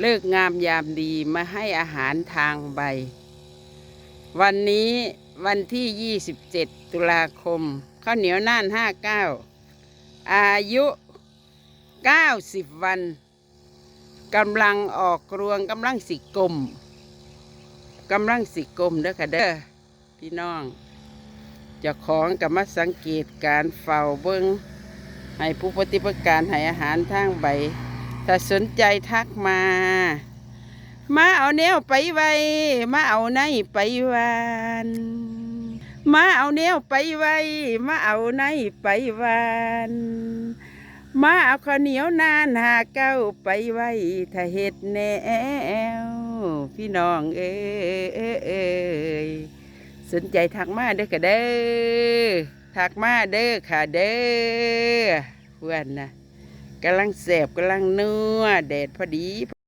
เลิกงามยามดีมาให้อาหารทางใบ วันนี้วันที่ 27 ตุลาคมข้าวเหนียวน่าน 59 อายุ 90 วันกำลังออกรวงกำลังสิกลมกำลังสิกลมเด้อค่ะเด้อพี่น้องจะของกับมาสังเกตการเฝ้าเบิงให้ผู้ปฏิบัติการให้อาหารทางใบ ถ้าสนใจทักมา มาเอาแนวไปไว้มาเอาในไปวานมาเอาแนวไปไว้มาเอาในไปวานมาเอาข้าวเหนียวนานหาเก้าไปไว้ถ้าเห็ดแนว พี่น้องเอ้ยเอ้ยเอ้ยสนใจทักมาเด้อค่ะเด้อทักมาเด้อค่ะเด้อเพื่อนนะ กำลังแสบกำลังเนื้อแดดพอดี